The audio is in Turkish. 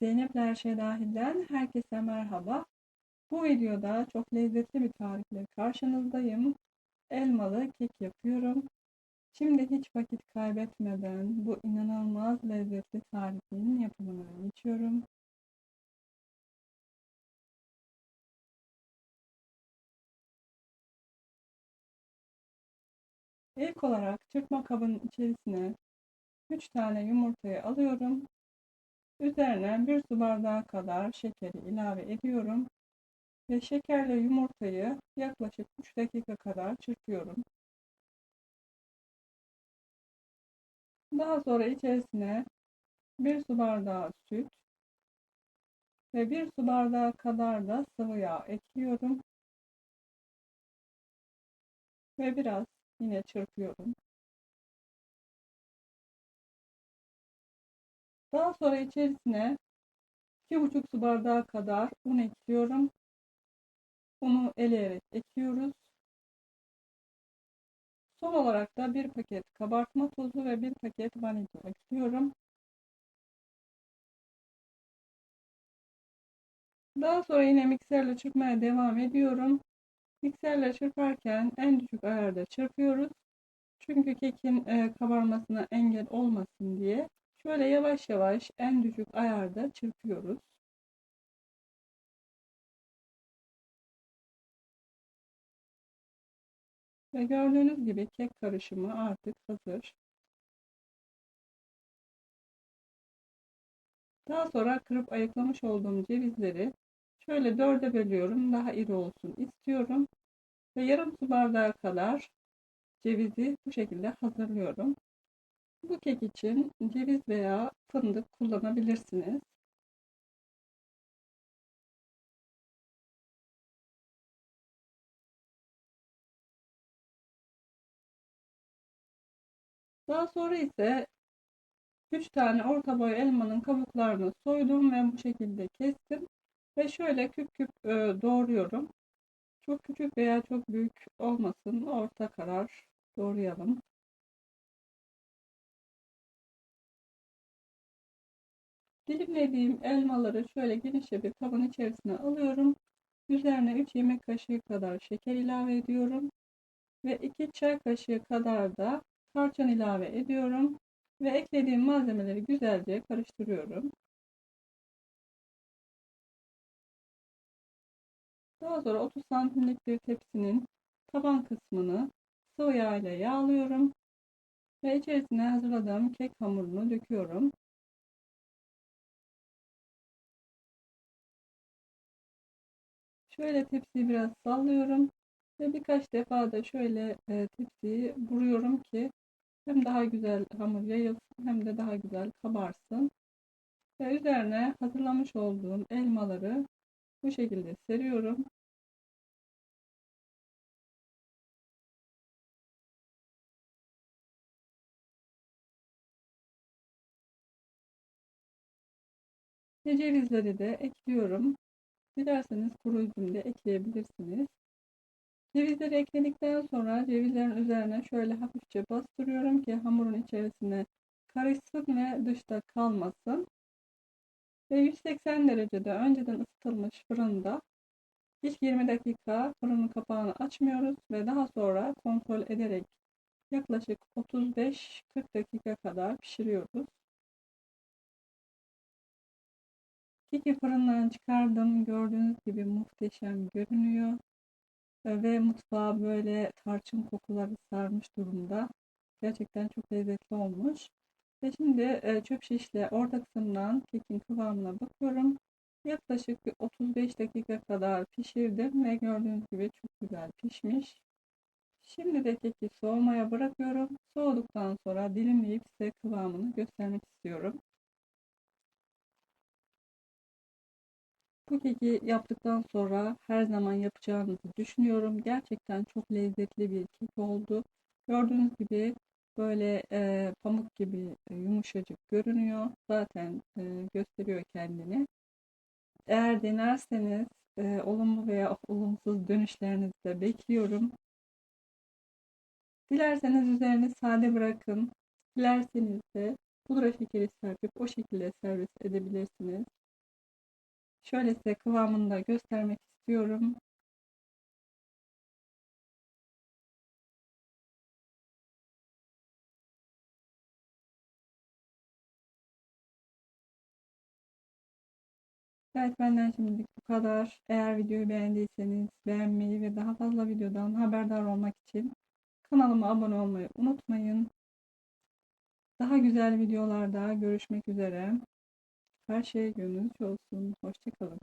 Zeynep Her Şey Dahil'den herkese merhaba. Bu videoda çok lezzetli bir tarifle karşınızdayım. Elmalı kek yapıyorum. Şimdi hiç vakit kaybetmeden bu inanılmaz lezzetli tarifin yapımına geçiyorum. İlk olarak çırpma kabının içerisine 3 tane yumurtayı alıyorum. Üzerine bir su bardağı kadar şekeri ilave ediyorum. Ve şekerle yumurtayı yaklaşık 3 dakika kadar çırpıyorum. Daha sonra içerisine bir su bardağı süt ve bir su bardağı kadar da sıvı yağ ekliyorum. Ve biraz yine çırpıyorum. Daha sonra içerisine 2,5 su bardağı kadar un ekliyorum. Unu eleyerek ekliyoruz. Son olarak da bir paket kabartma tozu ve bir paket vanilya ekliyorum. Daha sonra yine mikserle çırpmaya devam ediyorum. Mikserle çırparken en düşük ayarda çırpıyoruz. Çünkü kekin kabarmasına engel olmasın diye. Şöyle yavaş yavaş en düşük ayarda çırpıyoruz. Ve gördüğünüz gibi kek karışımı artık hazır. Daha sonra kırıp ayıklamış olduğum cevizleri şöyle dörde bölüyorum. Daha iri olsun istiyorum. Ve yarım su bardağı kadar cevizi bu şekilde hazırlıyorum. Bu kek için ceviz veya fındık kullanabilirsiniz. Daha sonra ise 3 tane orta boy elmanın kabuklarını soydum ve bu şekilde kestim. Ve şöyle küp küp e, doğruyorum. Çok küçük veya çok büyük olmasın. Orta karar doğrayalım. Dilimlediğim elmaları şöyle genişçe bir kabın içerisine alıyorum. Üzerine 3 yemek kaşığı kadar şeker ilave ediyorum. Ve 2 çay kaşığı kadar da tarçın ilave ediyorum. Ve eklediğim malzemeleri güzelce karıştırıyorum. Daha sonra 30 santimlik bir tepsinin taban kısmını sıvı yağ ile yağlıyorum. Ve içerisine hazırladığım kek hamurunu döküyorum. Şöyle tepsiyi biraz sallıyorum ve birkaç defa da şöyle e, tepsiyi vuruyorum ki hem daha güzel hamur yayılsın hem de daha güzel kabarsın. Ve üzerine hazırlamış olduğum elmaları bu şekilde seriyorum. Ve cevizleri de ekliyorum. Dilerseniz kuru üzüm de ekleyebilirsiniz. Cevizleri ekledikten sonra cevizlerin üzerine şöyle hafifçe bastırıyorum ki hamurun içerisine karışsın ve dışta kalmasın. Ve 180 derecede önceden ısıtılmış fırında ilk 20 dakika fırının kapağını açmıyoruz ve daha sonra kontrol ederek yaklaşık 35-40 dakika kadar pişiriyoruz. Keki fırından çıkardım. Gördüğünüz gibi muhteşem görünüyor. Ve mutfağı böyle tarçın kokuları sarmış durumda. Gerçekten çok lezzetli olmuş. Ve şimdi e, çöp şişle orta kısımdan kekin kıvamına bakıyorum. Yaklaşık bir 35 dakika kadar pişirdim ve gördüğünüz gibi çok güzel pişmiş. Şimdi de keki soğumaya bırakıyorum. Soğuduktan sonra dilimleyip size kıvamını göstermek istiyorum. Bu keki yaptıktan sonra her zaman yapacağınızı düşünüyorum. Gerçekten çok lezzetli bir kek oldu. Gördüğünüz gibi böyle e, pamuk gibi e, yumuşacık görünüyor. Zaten e, gösteriyor kendini. Eğer denerseniz e, olumlu veya olumsuz dönüşlerinizi de bekliyorum. Dilerseniz üzerini sade bırakın. Dilerseniz de pudra şekeri serpip o şekilde servis edebilirsiniz. Şöyle size kıvamını da göstermek istiyorum. Evet benden şimdilik bu kadar. Eğer videoyu beğendiyseniz beğenmeyi ve daha fazla videodan haberdar olmak için kanalıma abone olmayı unutmayın. Daha güzel videolarda görüşmek üzere. Her şey gönlünüzce olsun. Hoşçakalın.